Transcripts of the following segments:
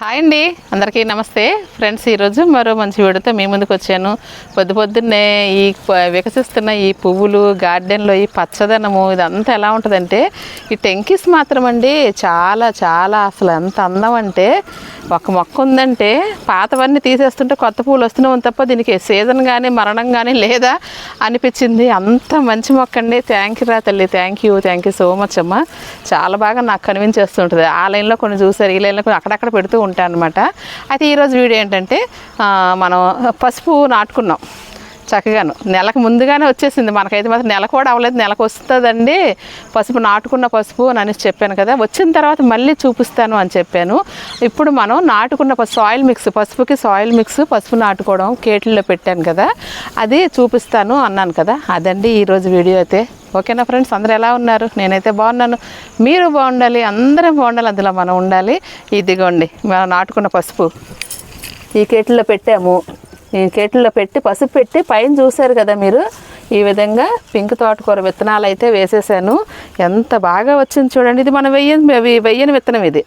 Hi అండి. అందరికీ నమస్తే. ఫ్రెండ్స్ ఈరోజు మరో మంచి వీడియోతో మీ ముందుకు వచ్చాను. పొద్దు పొద్దున్నే ఈ ప- వికసిస్తున్న ఈ పువ్వులు గార్డెన్లో ఈ పచ్చదనము ఇదంతా ఎలా ఉంటుందంటే ఈ టెంకిస్ మాత్రం అండి చాలా చాలా అసలు ఎంత అందం అంటే ఒక మొక్క ఉందంటే పాతవన్నీ తీసేస్తుంటే కొత్త పువ్వులు వస్తున్నాం తప్ప దీనికి సీజన్ కానీ మరణం కానీ లేదా అనిపించింది. అంత మంచి మొక్క అండి. థ్యాంక్ యూ రా తల్లి. Thank you. Thank you so much అమ్మ. చాలా బాగా నాకు కనిపించేస్తుంటుంది. ఆ లైన్లో కొన్ని చూసారు ఈ లైన్లో కొన్ని అక్కడక్కడ పెడుతూ ఉంటాయి అనమాట అయితే ఈరోజు వీడియో ఏంటంటే మనం పసుపు నాటుకున్నాం. చక్కగాను. నెలకు ముందుగానే వచ్చేసింది. మనకైతే మాత్రం నెల కూడా అవ్వలేదు. నెలకు వస్తుందండి. పసుపు నాటుకున్న పసుపు అని అనేసి చెప్పాను కదా. వచ్చిన తర్వాత మళ్ళీ చూపిస్తాను అని చెప్పాను. ఇప్పుడు మనం నాటుకున్న సాయిల్ మిక్స్ పసుపుకి సాయిల్ మిక్స్ పసుపు నాటుకోవడం కేట్లలో పెట్టాను కదా. అది చూపిస్తాను అన్నాను కదా. అదండి ఈరోజు వీడియో అయితే. ఓకేనా ఫ్రెండ్స్? అందరు ఎలా ఉన్నారు? నేనైతే బాగున్నాను. మీరు బాగుండాలి. అందరం బాగుండాలి. అందులో మనం ఉండాలి. ఇదిగోండి. మనం నాటుకున్న పసుపు. ఈ కేటుల్లో పెట్టాము. కేటిల్లో పెట్టి పసుపు పెట్టి పైన చూశారు కదా మీరు? ఈ విధంగా పింక్ తోటకూర విత్తనాలు అయితే వేసేసాను. ఎంత బాగా వచ్చింది చూడండి. ఇది మనం వెయ్యని వెయ్యి- వెయ్యని విత్తనం ఇది.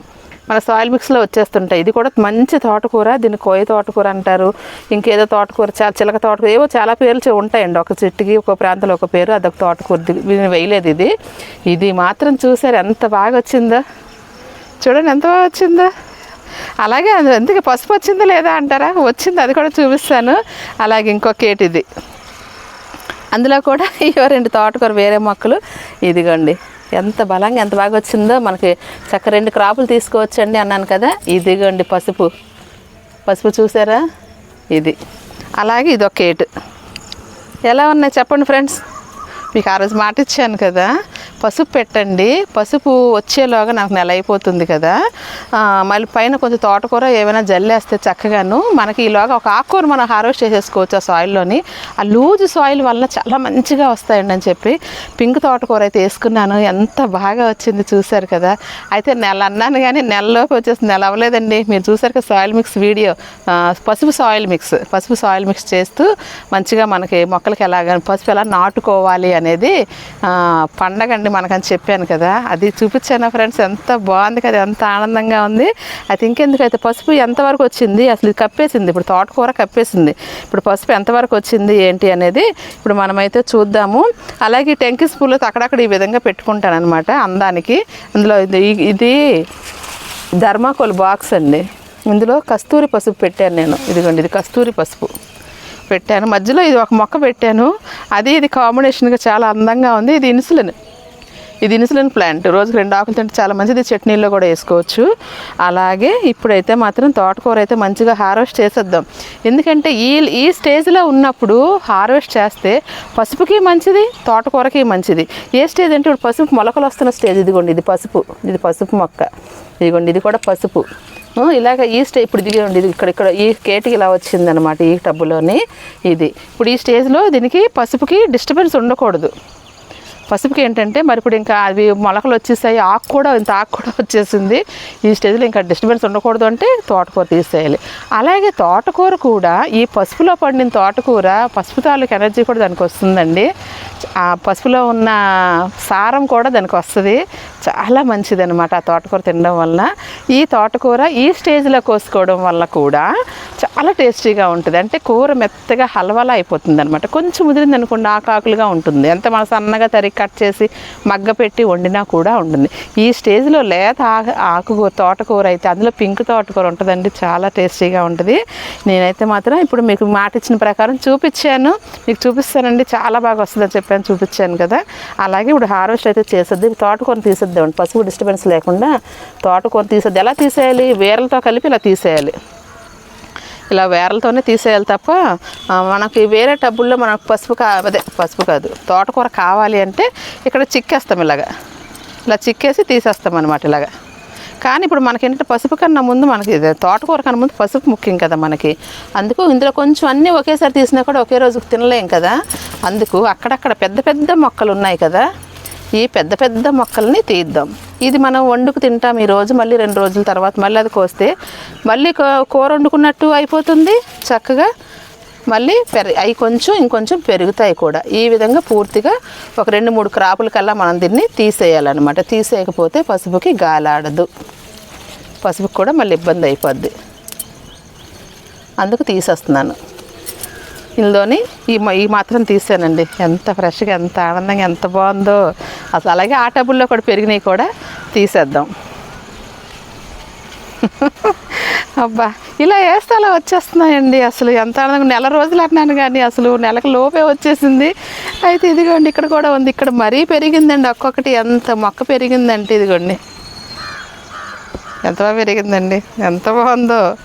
మన సాయిల్ మిక్స్లో వచ్చేస్తుంటాయి. ఇది కూడా మంచి తోటకూర. దీన్ని కోయ తోటకూర అంటారు. ఇంకేదో తోటకూర చాలా చిలక తోటకూర ఏవో చాలా పేర్లు ఉంటాయండి. ఒక చెట్టుకి ఒక ప్రాంతంలో ఒక పేరు అదొక తోటకూర. దీన్ని వేయలేదు ఇది. ఇది మాత్రం చూసారు ఎంత బాగా వచ్చిందో. చూడండి ఎంత బాగా వచ్చిందో. అలాగే ఎందుకు పసుపు వచ్చిందా లేదా అంటారా? వచ్చింది అది కూడా చూపిస్తాను. అలాగే ఇంకొక ఇది. అందులో కూడా ఇవో రెండు తోటకూర వేరే మొక్కలు. ఇదిగోండి. ఎంత బలంగా ఎంత బాగా వచ్చిందో మనకి చక్క రెండు క్రాపులు తీసుకోవచ్చండి అన్నాను కదా. ఇదిగోండి పసుపు. పసుపు చూసారా? ఇది. అలాగే ఇది ఒక ఎలా ఉన్నాయి చెప్పండి ఫ్రెండ్స్? మీకు ఆ రోజు మాట ఇచ్చాను కదా. పసుపు పెట్టండి. పసుపు వచ్చేలోగా నాకు నెల అయిపోతుంది కదా. మళ్ళీ పైన కొంచెం తోటకూర ఏమైనా జల్లేస్తే చక్కగాను మనకి ఈలోగా ఒక ఆకుకూర మనం హార్వెస్ట్ చేసేసుకోవచ్చు ఆ సాయిల్లోని. ఆ లూజ్ సాయిల్ వల్ల చాలా మంచిగా వస్తాయండి అని చెప్పి పింక్ తోటకూర అయితే వేసుకున్నాను. ఎంత బాగా వచ్చింది చూశారు కదా. అయితే నెల అన్నాను కానీ నెలలోకి వచ్చేసి నెల అవ్వలేదండి. మీరు చూసారు కదా సాయిల్ మిక్స్ వీడియో. పసుపు సాయిల్ మిక్స్. పసుపు సాయిల్ మిక్స్ చేస్తూ మంచిగా మనకి మొక్కలకి ఎలాగ పసుపు ఎలా నాటుకోవాలి అనేది పండగ అండి మనకని చెప్పాను కదా. అది చూపించాను ఫ్రెండ్స్? ఎంత బాగుంది కదా ఎంత ఆనందంగా ఉంది. అది ఇంకెందుకు అయితే పసుపు ఎంతవరకు వచ్చింది? అసలు ఇది కప్పేసింది. ఇప్పుడు తోటకూర కప్పేసింది. ఇప్పుడు పసుపు ఎంతవరకు వచ్చింది ఏంటి అనేది ఇప్పుడు మనమైతే చూద్దాము. అలాగే ఈ టెంకిస్ పూలు అక్కడక్కడ ఈ విధంగా పెట్టుకుంటాను అనమాట అందానికి. అందులో ఇది ఇది ధర్మాకోల్ బాక్స్ అండి. ఇందులో కస్తూరి పసుపు పెట్టాను నేను. ఇదిగోండి ఇది కస్తూరి పసుపు. పెట్టాను. మధ్యలో ఇది ఒక మొక్క పెట్టాను. అది ఇది కాంబినేషన్గా చాలా అందంగా ఉంది. ఇది ఇన్సులిన్. ఇది ఇన్సులిన్ ప్లాంట్. రోజుకి రెండు ఆకులు తింటే చాలా మంచిది. చట్నీల్లో కూడా వేసుకోవచ్చు. అలాగే ఇప్పుడైతే మాత్రం తోటకూర అయితే మంచిగా హార్వెస్ట్ చేసేద్దాం. ఎందుకంటే ఈ ఈ స్టేజ్లో ఉన్నప్పుడు హార్వెస్ట్ చేస్తే పసుపుకి మంచిది తోటకూరకి మంచిది. ఏ స్టేజ్ అంటే ఇప్పుడు పసుపు మొలకలు వస్తున్న స్టేజ్. ఇదిగోండి ఇది పసుపు. ఇది పసుపు మొక్క. ఇదిగోండి ఇది కూడా పసుపు. ఇలాగ ఈ స్టే ఇప్పుడు దిగండి ఇది ఇక్కడ ఇక్కడ ఈ కేటికి ఇలా వచ్చిందనమాట ఈ టబ్బులోని ఇది. ఇప్పుడు ఈ స్టేజ్లో దీనికి పసుపుకి డిస్టర్బెన్స్ ఉండకూడదు. పసుపుకి ఏంటంటే మరి ఇప్పుడు ఇంకా అవి మొలకలు వచ్చేసాయి ఆకు కూడా ఇంత ఆకు కూడా వచ్చేసింది. ఈ స్టేజ్లో ఇంకా డిస్టర్బెన్స్ ఉండకూడదు అంటే తోటకూర తీసేయాలి. అలాగే తోటకూర కూడా ఈ పసుపులో పండిన తోటకూర పసుపు తాలూకు ఎనర్జీ కూడా దానికి వస్తుందండి. ఆ పసుపులో ఉన్న సారం కూడా దానికి వస్తుంది. చాలా మంచిది అనమాట ఆ తోటకూర తినడం వల్ల. ఈ తోటకూర ఈ స్టేజ్లో కోసుకోవడం వల్ల కూడా చాలా టేస్టీగా ఉంటుంది. అంటే కూర మెత్తగా హల్వాలా అయిపోతుంది అనమాట కొంచెం ముదిరింది అనుకోండి ఆకాకులుగా ఉంటుంది. ఎంత మన సన్నగా తరిగి కట్ చేసి మగ్గ పెట్టి వండినా కూడా ఉంటుంది. ఈ స్టేజ్లో లేత ఆకు ఆకుకూర తోటకూర అయితే అందులో పింక్ తోటకూర ఉంటుందండి. చాలా టేస్టీగా ఉంటుంది. నేనైతే మాత్రం ఇప్పుడు మీకు మాట ఇచ్చిన ప్రకారం చూపించాను మీకు చూపిస్తానండి. చాలా బాగా వస్తుందని చెప్పాను చూపించాను కదా. అలాగే ఇప్పుడు హార్వెస్ట్ అయితే చేసేద్ది. తోటకూర తీసేద్దాం పసుపు డిస్టర్బెన్స్ లేకుండా తోటకూర తీసేద్ది. ఎలా తీసేయాలి? వేర్లతో కలిపి ఇలా తీసేయాలి. ఇలా వేరలతోనే తీసేయాలి తప్ప మనకి వేరే టబ్బుల్లో మనకు పసుపు కా అదే పసుపు కాదు తోటకూర కావాలి అంటే ఇక్కడ చిక్కేస్తాం ఇలాగా. ఇలా చిక్కేసి తీసేస్తాం అనమాట ఇలాగా. కానీ ఇప్పుడు మనకి ఏంటంటే పసుపు కన్నా ముందు మనకి ఇది తోటకూర కన్నా ముందు పసుపు ముఖ్యం కదా మనకి. అందుకు ఇందులో కొంచెం అన్నీ ఒకేసారి తీసినా కూడా ఒకే రోజుకు తినలేం కదా. అందుకు అక్కడక్కడ పెద్ద పెద్ద మొక్కలు ఉన్నాయి కదా. ఈ పెద్ద పెద్ద మొక్కల్ని తీద్దాం. ఇది మనం వండుకు తింటాం ఈరోజు మళ్ళీ రెండు రోజుల తర్వాత మళ్ళీ అది కోస్తే. మళ్ళీ కూర వండుకున్నట్టు అయిపోతుంది చక్కగా. మళ్ళీ పెరి అవి కొంచెం ఇంకొంచెం పెరుగుతాయి కూడా. ఈ విధంగా పూర్తిగా ఒక రెండు మూడు క్రాపుల కల్లా మనం దీన్ని తీసేయాలన్నమాట. తీసేయకపోతే పసుపుకి గాలాడదు. పసుపుకి కూడా మళ్ళీ ఇబ్బంది అయిపోద్ది. అందుకు తీసేస్తున్నాను. ఇందులోని ఈ మ- ఈ మాత్రం తీసానండి. ఎంత ఫ్రెష్గా ఎంత ఆనందంగా ఎంత బాగుందో. అసలు అలాగే ఆ టబుల్లో కూడా పెరిగినాయి కూడా తీసేద్దాం. అబ్బా! ఇలా వేస్తే అలా వచ్చేస్తున్నాయండి అసలు? ఎంత ఆనందంగా నెల రోజులు అన్నాను కానీ అసలు నెలకు లోపే వచ్చేసింది. అయితే ఇదిగోండి ఇక్కడ కూడా ఉంది. ఇక్కడ మరీ పెరిగిందండి ఒక్కొక్కటి. ఎంత మొక్క పెరిగిందంటే ఇదిగోండి. ఎంత బాగా పెరిగిందండి. ఎంత బాగుందో.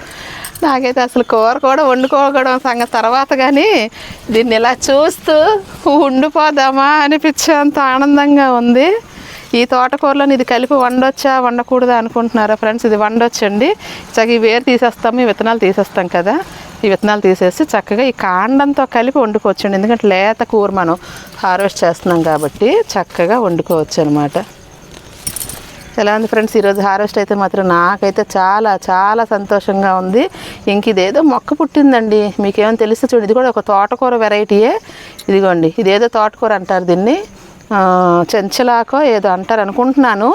నాకైతే అసలు కూర కూడా వండుకోవడం సంగతి తర్వాత కానీ దీన్ని ఇలా చూస్తూ ఉండిపోదామా అనిపించేంత ఆనందంగా ఉంది. ఈ తోటకూరలో ఇది కలిపి వండొచ్చా వండకూడదా అనుకుంటున్నారా ఫ్రెండ్స్? ఇది వండొచ్చండి. చక్కగా ఈ వేరు తీసేస్తాము ఈ విత్తనాలు తీసేస్తాం కదా. ఈ విత్తనాలు తీసేసి చక్కగా ఈ కాండంతో కలిపి వండుకోవచ్చండి. ఎందుకంటే లేత కూర మనం హార్వెస్ట్ చేస్తున్నాం కాబట్టి చక్కగా వండుకోవచ్చు అనమాట ఎలా ఉంది ఫ్రెండ్స్? ఈరోజు హార్వెస్ట్ అయితే మాత్రం నాకైతే చాలా చాలా సంతోషంగా ఉంది. ఇంక ఇదేదో మొక్క పుట్టిందండి. మీకేమో తెలుసు చూడండి ఇది కూడా ఒక తోటకూర వెరైటీయే. ఇదిగోండి ఇదేదో తోటకూర అంటారు దీన్ని. చెంచలాకో ఏదో అంటారు అనుకుంటున్నాను.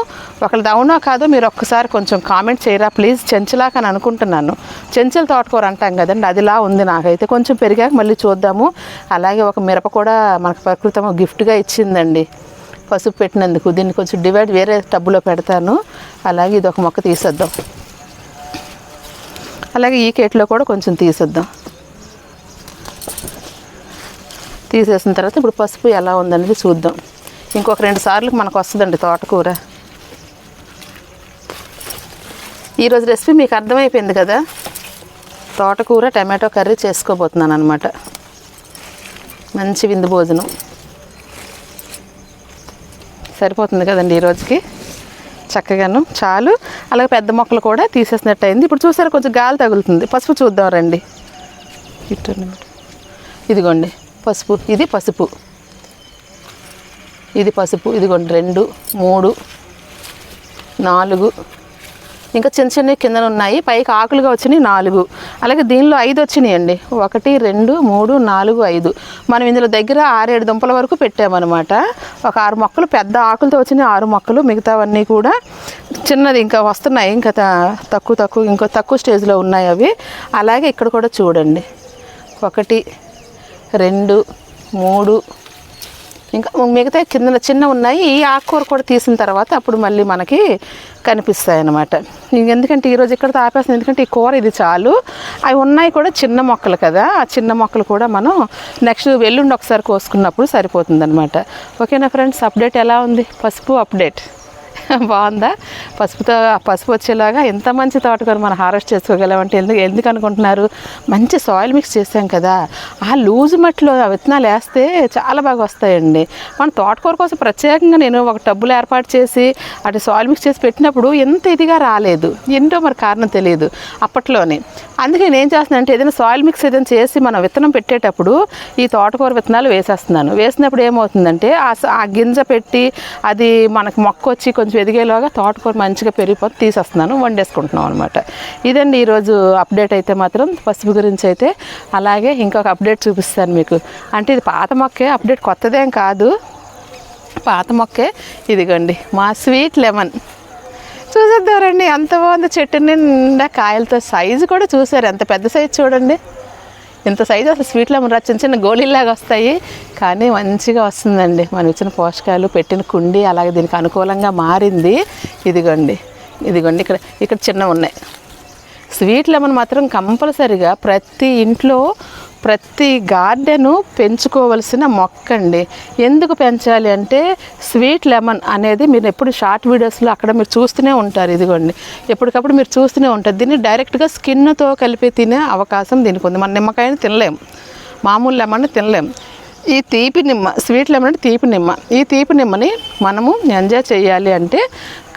ఒకళ్ళు దౌనో కాదో మీరు ఒక్కసారి కొంచెం కామెంట్ చేయరా ప్లీజ్. చెంచలాక అని అనుకుంటున్నాను. చెంచల తోటకూర అంటాం కదండి అదిలా ఉంది నాకైతే. కొంచెం పెరిగాక మళ్ళీ చూద్దాము. అలాగే ఒక మిరప కూడా మనకు ప్రకృతం గిఫ్ట్గా ఇచ్చిందండి. పసుపు పెట్టినందుకు దీన్ని కొంచెం డివైడ్ వేరే టబ్బులో పెడతాను. అలాగే ఇది ఒక మొక్క తీసేద్దాం. అలాగే ఈ కేట్లో కూడా కొంచెం తీసేద్దాం. తీసేసిన తర్వాత ఇప్పుడు పసుపు ఎలా ఉందనేది చూద్దాం. ఇంకొక రెండు సార్లు మనకు వస్తుందండి తోటకూర. ఈరోజు రెసిపీ మీకు అర్థమైపోయింది కదా? తోటకూర టమాటో కర్రీ చేసుకోబోతున్నాను అనమాట మంచి విందు భోజనం. సరిపోతుంది కదండి ఈ రోజుకి. చక్కగాను చాలు. అలాగే పెద్ద మొక్కలు కూడా తీసేసినట్టు అయింది. ఇప్పుడు చూసారా కొంచెం గాలి తగులుతుంది. పసుపు చూద్దాం రండి. ఇటు ఇదిగోండి. పసుపు. ఇది పసుపు. ఇది పసుపు. ఇదిగోండి. రెండు మూడు నాలుగు ఇంకా చిన్న చిన్నవి కిందన ఉన్నాయి. పైకి ఆకులుగా వచ్చినాయి నాలుగు. అలాగే దీనిలో ఐదు వచ్చినాయి అండి ఒకటి రెండు మూడు నాలుగు ఐదు. మనం ఇందులో దగ్గర ఆరేడు దుంపల వరకు పెట్టామన్నమాట. ఒక ఆరు మొక్కలు పెద్ద ఆకులతో వచ్చినాయి ఆరు మొక్కలు మిగతావన్నీ కూడా చిన్నది ఇంకా వస్తున్నాయి. ఇంకా తక్కువ తక్కువ ఇంకో తక్కువ స్టేజ్లో ఉన్నాయి అవి. అలాగే ఇక్కడ కూడా చూడండి. ఒకటి రెండు మూడు ఇంకా మిగతా కింద చిన్న ఉన్నాయి. ఈ ఆకుకూర కూడా తీసిన తర్వాత అప్పుడు మళ్ళీ మనకి కనిపిస్తాయి అన్నమాట ఎందుకంటే ఈరోజు ఇక్కడ ఆపేస్తుంది ఎందుకంటే ఈ కూర ఇది చాలు. అవి ఉన్నాయి కూడా చిన్న మొక్కలు కదా. ఆ చిన్న మొక్కలు కూడా మనం నెక్స్ట్ వెల్లుండి ఒకసారి కోసుకున్నప్పుడు సరిపోతుంది అనమాట ఓకేనా ఫ్రెండ్స్? అప్డేట్ ఎలా ఉంది? పసుపు అప్డేట్. బాగుందా? పసుపుతో పసుపు వచ్చేలాగా ఎంత మంచి తోటకూర మనం హార్వెస్ట్ చేసుకోగలమంటే ఎందుకు ఎందుకు అనుకుంటున్నారు? మంచి సాయిల్ మిక్స్ చేసాం కదా. ఆ లూజు మట్టిలో ఆ విత్తనాలు వేస్తే చాలా బాగా వస్తాయండి. మన తోటకూర కోసం ప్రత్యేకంగా నేను ఒక టబ్బులు ఏర్పాటు చేసి అటు సాయిల్ మిక్స్ చేసి పెట్టినప్పుడు ఎంత ఇదిగా రాలేదు. ఏంటో మరి కారణం తెలియదు అప్పట్లోనే. అందుకే నేను ఏం చేస్తున్నాను అంటే ఏదైనా సాయిల్ మిక్స్ ఏదైనా చేసి మనం విత్తనం పెట్టేటప్పుడు ఈ తోటకూర విత్తనాలు వేసేస్తున్నాను. వేసినప్పుడు ఏమవుతుందంటే ఆ గింజ పెట్టి అది మనకు మొక్క వచ్చి కొంచెం ఎదిగేలోగా తోటకూర మంచిగా పెరిగిపోతే తీసేస్తున్నాను వండేసుకుంటున్నాం అనమాట ఇదండి ఈరోజు అప్డేట్ అయితే మాత్రం పసుపు గురించి అయితే. అలాగే ఇంకొక అప్డేట్ చూపిస్తాను మీకు. అంటే ఇది పాత మొక్కే అప్డేట్ కొత్తదేం కాదు. పాత మొక్కే ఇదిగోండి మా స్వీట్ లెమన్. చూసేద్దారండి ఎంత బాగుంది చెట్టు నిండా కాయలతో. సైజు కూడా చూసారు ఎంత పెద్ద సైజు చూడండి. ఇంత సైజు అసలు స్వీట్లో లెమన్ చిన్న చిన్న గోళీలాగా వస్తాయి. కానీ మంచిగా వస్తుందండి. మనం ఇచ్చిన పోషకాలు పెట్టిన కుండి అలాగే దీనికి అనుకూలంగా మారింది. ఇదిగోండి. ఇదిగోండి. ఇక్కడ ఇక్కడ చిన్న ఉన్నాయి. స్వీట్ లెమన్ మాత్రం కంపల్సరిగా ప్రతి ఇంట్లో ప్రతి గార్డెను పెంచుకోవలసిన మొక్క అండి ఎందుకు పెంచాలి అంటే స్వీట్ లెమన్ అనేది మీరు ఎప్పుడు షార్ట్ వీడియోస్లో అక్కడ మీరు చూస్తూనే ఉంటారు ఇదిగోండి. ఎప్పటికప్పుడు మీరు చూస్తూనే ఉంటారు. దీన్ని డైరెక్ట్గా స్కిన్తో కలిపి తినే అవకాశం దీనికి ఉంది. మన నిమ్మకాయని తినలేం. మామూలు లెమన్ తినలేం. ఈ తీపి నిమ్మ స్వీట్ లెమన్ అంటే తీపి నిమ్మ. ఈ తీపి నిమ్మని మనము ఎంజాయ్ చేయాలి అంటే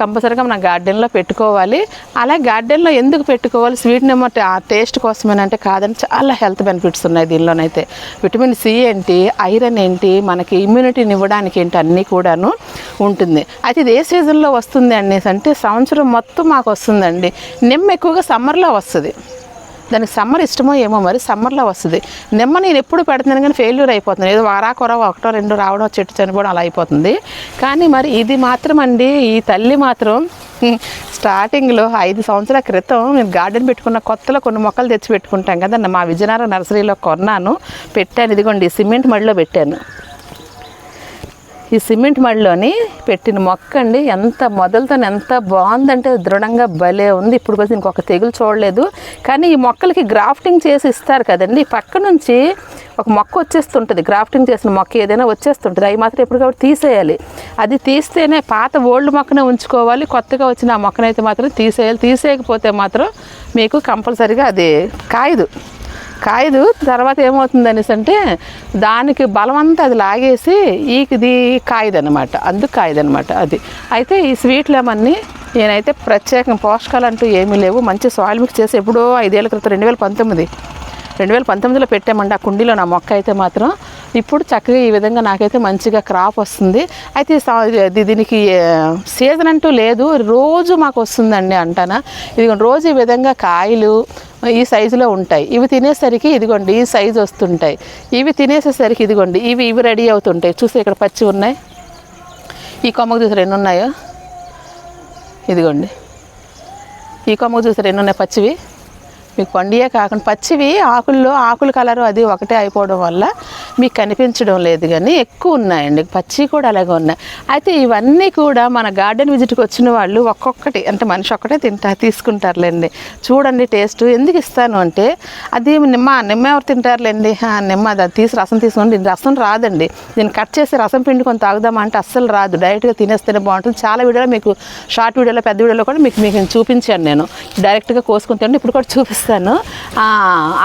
కంపల్సరీగా మన గార్డెన్లో పెట్టుకోవాలి. అలా గార్డెన్లో ఎందుకు పెట్టుకోవాలి? స్వీట్ నిమ్మ ఆ టేస్ట్ కోసమేనంటే కాదని చాలా హెల్త్ బెనిఫిట్స్ ఉన్నాయి దీనిలోనైతే. విటమిన్ సి ఏంటి ఐరన్ ఏంటి మనకి ఇమ్యూనిటీని ఇవ్వడానికి ఏంటి అన్నీ కూడాను ఉంటుంది. అయితే ఇది ఏ సీజన్లో వస్తుంది అనేసి అంటే సంవత్సరం మొత్తం మాకు వస్తుందండి. నిమ్మ ఎక్కువగా సమ్మర్లో వస్తుంది. దానికి సమ్మర్ ఇష్టమో ఏమో మరి సమ్మర్లో వస్తుంది. నిమ్మ నేను ఎప్పుడు పెడుతున్నాను కానీ ఫెయిల్యూర్ అయిపోతుంది. ఏదో వారాకొర ఒకటో రెండు రావడం చెట్టు చనిపోవడం అలా అయిపోతుంది. కానీ మరి ఇది మాత్రం అండి ఈ తల్లి మాత్రం స్టార్టింగ్లో ఐదు సంవత్సరాల క్రితం నేను గార్డెన్ పెట్టుకున్న కొత్తలో కొన్ని మొక్కలు తెచ్చి పెట్టుకుంటాం కదా మా విజయనగరం నర్సరీలో కొన్నాను పెట్టాను. ఇదిగోండి సిమెంట్ మడిలో పెట్టాను. ఈ సిమెంట్ మడిలోని పెట్టిన మొక్క అండి ఎంత మొదలతో ఎంత బాగుందంటే దృఢంగా భలే ఉంది. ఇప్పుడు కొంచెం ఇంకొక తెగులు చూడలేదు. కానీ ఈ మొక్కలకి గ్రాఫ్టింగ్ చేసి ఇస్తారు కదండి. పక్క నుంచి ఒక మొక్క వచ్చేస్తుంటుంది. గ్రాఫ్టింగ్ చేసిన మొక్క ఏదైనా వచ్చేస్తుంటుంది. అవి మాత్రం ఎప్పటికప్పుడు తీసేయాలి. అది తీస్తేనే పాత ఓల్డ్ మొక్కనే ఉంచుకోవాలి. కొత్తగా వచ్చిన ఆ మొక్కనైతే మాత్రం తీసేయాలి. తీసేయకపోతే మాత్రం మీకు కంపల్సరీగా అది కాయదు. కాయదు. తర్వాత ఏమవుతుంది అనేసి అంటే దానికి బలమంతా అది లాగేసి ఈకిది ఇది కాయదనమాట అందుకు కాయదనమాట అది. అయితే ఈ స్వీట్ ఏమన్నీ నేనైతే ప్రత్యేకం పోషకాలు అంటూ ఏమీ లేవు. మంచి సాయిల్ మిక్స్ చేసి ఎప్పుడో ఐదేళ్ళ క్రితం రెండు వేల పంతొమ్మిది రెండు వేల పంతొమ్మిదిలో పెట్టామండి. ఆ కుండీలో నా మొక్క అయితే మాత్రం ఇప్పుడు చక్కగా ఈ విధంగా నాకైతే మంచిగా క్రాప్ వస్తుంది. అయితే ఈ దీనికి సీజన్ అంటూ లేదు. రోజు మాకు వస్తుందండి అంటానా. ఇది రోజు ఈ విధంగా కాయలు ఈ సైజులో ఉంటాయి. ఇవి తినేసరికి ఇదిగోండి ఈ సైజు వస్తుంటాయి. ఇవి తినేసేసరికి ఇదిగోండి ఇవి ఇవి రెడీ అవుతుంటాయి. చూసి ఇక్కడ పచ్చి ఉన్నాయి. ఈ కొమ్మకు చూసారు ఎన్ని ఉన్నాయో? ఇదిగోండి. ఈ కొమ్మకు చూసారు ఎన్ని ఉన్నాయి పచ్చివి. మీకు పండియే కాకుండా పచ్చివి ఆకుల్లో ఆకుల కలరు అది ఒకటే అయిపోవడం వల్ల మీకు కనిపించడం లేదు కానీ ఎక్కువ ఉన్నాయండి. పచ్చి కూడా అలాగే ఉన్నాయి. అయితే ఇవన్నీ కూడా మన గార్డెన్ విజిట్కి వచ్చిన వాళ్ళు ఒక్కొక్కటి అంటే మనిషి ఒక్కటే తింటా తీసుకుంటారులేండి. చూడండి టేస్ట్. ఎందుకు ఇస్తాను అంటే అది నిమ్మ నిమ్మ ఎవరు తింటారులేండి? నిమ్మ అది తీసి రసం తీసుకోండి రసం రాదండి. దీన్ని కట్ చేసి రసం పిండుకొని తాగుదామా తాగుదామంటే అస్సలు రాదు. డైరెక్ట్గా తినేస్తేనే బాగుంటుంది. చాలా వీడియోలో మీకు షార్ట్ వీడియోలో పెద్ద వీడియోలో కూడా మీకు మీకు చూపించాను నేను. డైరెక్ట్గా కోసుకుని తింటే ఇప్పుడు కూడా చూపిస్తాను. ఇస్తాను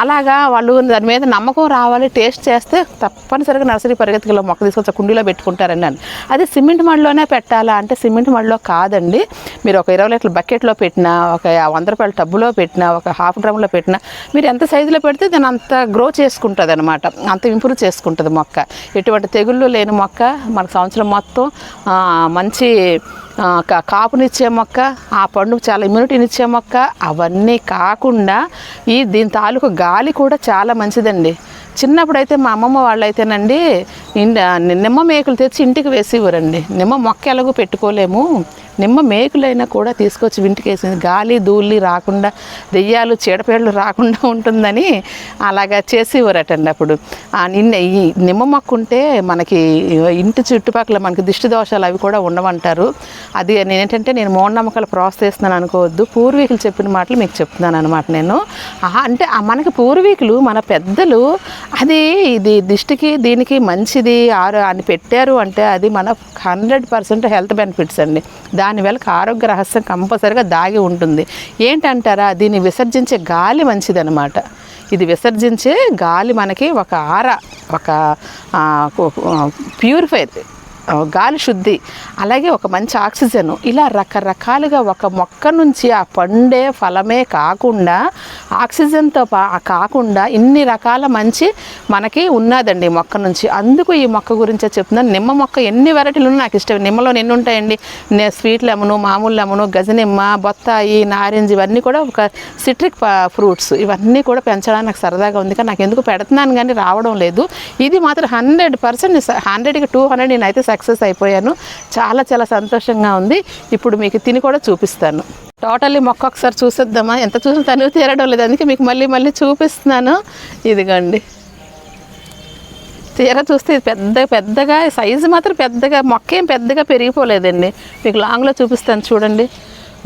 అలాగా వాళ్ళు దాని మీద నమ్మకం రావాలి టేస్ట్ చేస్తే తప్పనిసరిగా నర్సరీ పరిగెత్తుకలో మొక్క తీసుకొచ్చి కుండీలో పెట్టుకుంటారండి అని అది సిమెంట్ మడిలోనే పెట్టాలా? అంటే సిమెంట్ మడిలో కాదండి. మీరు ఒక ఇరవై లీటర్ల బకెట్లో పెట్టినా ఒక వంద రూపాయల టబ్బులో పెట్టినా ఒక హాఫ్ డ్రమ్లో పెట్టినా మీరు ఎంత సైజులో పెడితే దాన్ని అంత గ్రో చేసుకుంటుంది అనమాట అంత ఇంప్రూవ్ చేసుకుంటుంది మొక్క. ఎటువంటి తెగుళ్ళు లేని మొక్క మనకు సంవత్సరం మొత్తం మంచి కాపునిచ్చే మొక్క ఆ పండుగ చాలా ఇమ్యూనిటీనిచ్చే మొక్క అవన్నీ కాకుండా ఈ దీని తాలూకు గాలి కూడా చాలా మంచిదండి. చిన్నప్పుడైతే మా అమ్మమ్మ వాళ్ళు అయితేనండి నిమ్మ మేకులు తెచ్చి ఇంటికి వేసేవారండి. నిమ్మ మొక్క ఎలాగో పెట్టుకోలేము. నిమ్మ మేకులైనా కూడా తీసుకొచ్చి ఇంటికి వేసింది గాలి ధూళి రాకుండా దెయ్యాలు చీడపేళ్ళు రాకుండా ఉంటుందని అలాగా చేసేవారటండి అప్పుడు. ఆ నిన్న ఈ నిమ్మ మొక్క ఉంటే మనకి ఇంటి చుట్టుపక్కల మనకి దిష్టి దోషాలు అవి కూడా ఉండవంటారు. అది ఏంటంటే నేను మూఢనమ్మకాలు ప్రోత్సహిస్తున్నాను అనుకోవద్దు. పూర్వీకులు చెప్పిన మాటలు మీకు చెప్తున్నాను అనమాట నేను. అంటే మనకి పూర్వీకులు మన పెద్దలు అది ఇది దిష్టికి దీనికి మంచిది ఆరు అని పెట్టారు అంటే అది మన హండ్రెడ్ పర్సెంట్ హెల్త్ బెనిఫిట్స్ అండి. దానివల్ల ఆరోగ్య రహస్యం కంపల్సరిగా దాగి ఉంటుంది. ఏంటంటారా? దీన్ని విసర్జించే గాలి మంచిదనమాట ఇది విసర్జించే గాలి మనకి ఒక ఆర ఒక ప్యూరిఫైర్ గాలి శుద్ధి అలాగే ఒక మంచి ఆక్సిజన్. ఇలా రకరకాలుగా ఒక మొక్క నుంచి ఆ పండే ఫలమే కాకుండా ఆక్సిజన్తో పా కాకుండా ఇన్ని రకాల మంచి మనకి ఉన్నదండి మొక్క నుంచి. అందుకు ఈ మొక్క గురించే చెప్తున్నాను. నిమ్మ మొక్క ఎన్ని వెరైటీలు నాకు ఇష్టం. నిమ్మలో ఎన్ని ఉంటాయండి? నే- స్వీట్ లెమను మామూలు లెమను గజనిమ్మ బొత్తాయి నారింజ ఇవన్నీ కూడా ఒక సిట్రిక్ ఫ్రూట్స్. ఇవన్నీ కూడా పెంచడానికి నాకు సరదాగా ఉంది. కానీ నాకు ఎందుకు పెడుతున్నాను కానీ రావడం లేదు. ఇది మాత్రం హండ్రెడ్ పర్సెంట్ హండ్రెడ్కి టూ హండ్రెడ్ నేనైతే సక్సెస్ అయిపోయాను. చాలా చాలా సంతోషంగా ఉంది. ఇప్పుడు మీకు తిని కూడా చూపిస్తాను. టోటల్లీ మొక్క ఒకసారి చూసేద్దామా? ఎంత చూసినా తనివి తీరడం లేదు. అందుకే మీకు మళ్ళీ మళ్ళీ చూపిస్తున్నాను. ఇదిగోండి. తీర చూస్తే పెద్ద పెద్దగా సైజు మాత్రం పెద్దగా మొక్క ఏం పెద్దగా పెరిగిపోలేదండి. మీకు లాంగ్లో చూపిస్తాను చూడండి.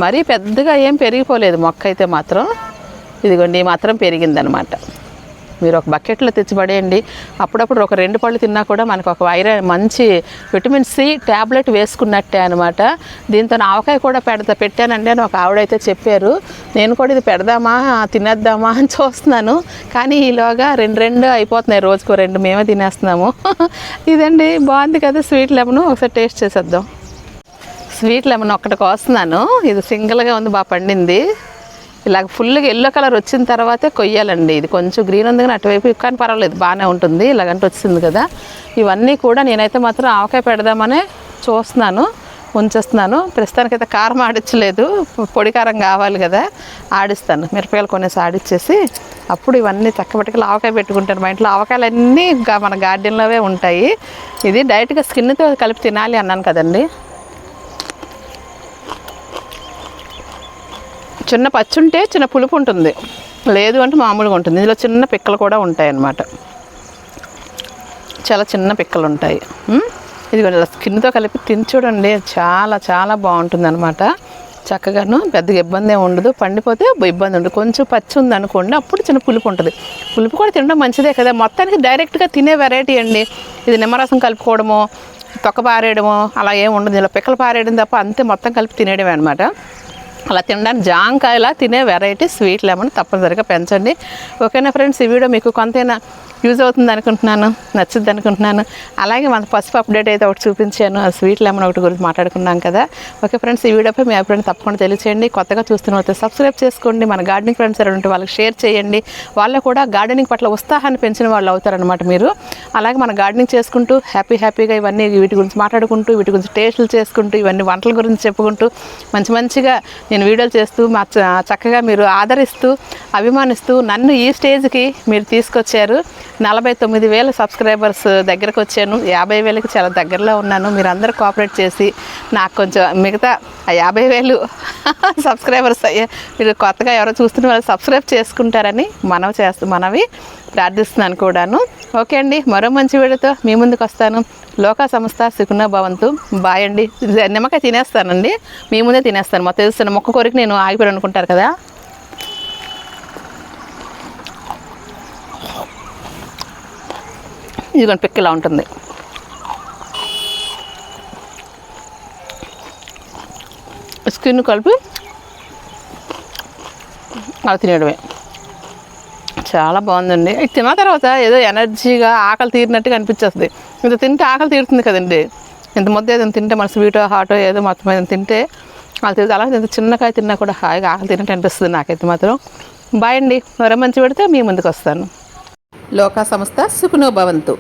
మరీ పెద్దగా ఏం పెరిగిపోలేదు మొక్క అయితే మాత్రం. ఇదిగోండి మాత్రం పెరిగిందనమాట. మీరు ఒక బకెట్లో తెచ్చి పడేయండి. అప్పుడప్పుడు ఒక రెండు పళ్ళు తిన్నా కూడా మనకు ఒక ఐరన్ మంచి విటమిన్ సి ట్యాబ్లెట్ వేసుకున్నట్టే అనమాట దీంతో ఆవకాయ కూడా పెడతా పెట్టానండి అని ఒక ఆవిడైతే చెప్పారు. నేను కూడా ఇది పెడదామా తినేద్దామా అని చూస్తున్నాను. కానీ ఈలోగా రెండు రెండు అయిపోతున్నాయి. రోజుకో రెండు మేమే తినేస్తున్నాము. ఇదండి బాగుంది కదా స్వీట్ లెమన్. ఒకసారి టేస్ట్ చేసేద్దాం. స్వీట్ లెమన్ ఒక్కటి కోస్తున్నాను. ఇది సింగిల్గా ఉంది బాగా పండింది. ఇలాగ ఫుల్గా ఎల్లో కలర్ వచ్చిన తర్వాతే కొయ్యాలండి. ఇది కొంచెం గ్రీన్ ఉంది కానీ అటువైపు కానీ పర్వాలేదు బాగానే ఉంటుంది. ఇలాగంటే వచ్చింది కదా. ఇవన్నీ కూడా నేనైతే మాత్రం ఆవకాయ పెడదామనే చూస్తున్నాను ఉంచేస్తున్నాను ప్రస్తుతానికైతే కారం ఆడించలేదు పొడి కారం కావాలి కదా ఆడిస్తాను. మిరపకాయలు కొనేసి ఆడిచ్చేసి అప్పుడు ఇవన్నీ చక్కబెట్టుకుని ఆవకాయ పెట్టుకుంటాను. మా ఇంట్లో ఆవకాయలు అన్నీ మన గార్డెన్లోవే ఉంటాయి. ఇది డైరెక్ట్గా స్కిన్తో కలిపి తినాలి అన్నాను కదండి. చిన్న పచ్చి ఉంటే చిన్న పులుపు ఉంటుంది. లేదు అంటే మామూలుగా ఉంటుంది. ఇందులో చిన్న పిక్కలు కూడా ఉంటాయి అన్నమాట చాలా చిన్న పిక్కలు ఉంటాయి ఇది కూడా స్కిన్తో కలిపి తిని చూడండి. చాలా చాలా బాగుంటుంది అనమాట చక్కగాను పెద్దగా ఇబ్బంది ఏమి ఉండదు. పండిపోతే ఇబ్బంది ఉండదు. కొంచెం పచ్చి ఉంది అనుకోండి అప్పుడు చిన్న పులుపు ఉంటుంది. పులుపు కూడా తినడం మంచిదే కదా. మొత్తానికి డైరెక్ట్గా తినే వెరైటీ అండి. ఇది నిమ్మరసం కలుపుకోవడము తొక్క పారేయడము అలా ఏమి ఉండదు. ఇలా పిక్కలు పారేయడం తప్ప అంతే మొత్తం కలిపి తినేయడమే అనమాట అలా తినడానికి జాంకాయలా తినే వెరైటీ స్వీట్ లెమన్ తప్పనిసరిగా పెంచండి. ఓకేనా ఫ్రెండ్స్ ఈ వీడియో మీకు కొంతైనా యూజ్ అవుతుంది అనుకుంటున్నాను నచ్చుద్ది అనుకుంటున్నాను. అలాగే మన పసుపు అప్డేట్ అయితే ఒకటి చూపించాను ఆ స్వీట్ లెమన్ ఒకటి గురించి మాట్లాడుకున్నాం కదా. ఓకే ఫ్రెండ్స్ ఈ వీడియోపై మీ అభిప్రాయం తప్పకుండా తెలియచేయండి. కొత్తగా చూస్తున్న వాళ్ళతో సబ్స్క్రైబ్ చేసుకోండి. మన గార్డెనింగ్ ఫ్రెండ్స్ ఎవరు ఉంటే వాళ్ళకి షేర్ చేయండి. వాళ్ళు కూడా గార్డెనింగ్ పట్ల ఉత్సాహాన్ని పెంచిన వాళ్ళు అవుతారనమాట మీరు. అలాగే మన గార్డెనింగ్ చేసుకుంటూ హ్యాపీ హ్యాపీగా ఇవన్నీ వీటి గురించి మాట్లాడుకుంటూ వీటి గురించి టేస్టులు చేసుకుంటూ ఇవన్నీ వంటల గురించి చెప్పుకుంటూ మంచి మంచిగా నేను వీడియోలు చేస్తూ మా చ- చక్కగా మీరు ఆదరిస్తూ అభిమానిస్తూ నన్ను ఈ స్టేజ్కి మీరు తీసుకొచ్చారు. నలభై తొమ్మిది వేల సబ్స్క్రైబర్స్ దగ్గరకు వచ్చాను. యాభై వేలకి చాలా దగ్గరలో ఉన్నాను. మీరు అందరూ కోఆపరేట్ చేసి నాకు కొంచెం మిగతా ఆ యాభై వేలు సబ్స్క్రైబర్స్ అయ్యే మీరు కొత్తగా ఎవరో చూస్తున్న వాళ్ళు సబ్స్క్రైబ్ చేసుకుంటారని మనవి చేస్తూ మనవి ప్రార్థిస్తున్నాను కూడాను. ఓకే అండి మరో మంచి వీడియోతో మీ ముందుకు వస్తాను. లోకా సంస్థ సుకున్న భవంతు. బాయ్ అండి. నిమ్మకాయ తినేస్తానండి. మీ ముందే తినేస్తాను. మొత్తం తెలుస్తాను మొక్క కోరిక నేను ఆగిపోయాను అనుకుంటారు కదా. ఇదిగోండి పిక్ ఇలా ఉంటుంది. స్కిన్ కలిపి అలా తినేయడమే. చాలా బాగుందండి. ఇది తిన్న తర్వాత ఏదో ఎనర్జీగా ఆకలి తీరినట్టుగా అనిపించేస్తుంది. ఇంత తింటే ఆకలి తీరుతుంది కదండి. ఇంత ముద్ద ఏదైనా తింటే మన స్వీటో హాటో ఏదో మొత్తం ఏదైనా తింటే అది తిరుగుతుంది. అలాగే ఇంత చిన్నకాయ తిన్నా కూడా హాయిగా ఆకలి తిన్నట్టు అనిపిస్తుంది నాకైతే మాత్రం. బాయ్ అండి. మరో మంచి పెడితే మీ ముందుకు వస్తాను. లోకా సంస్థ సుఖనో భవంతు.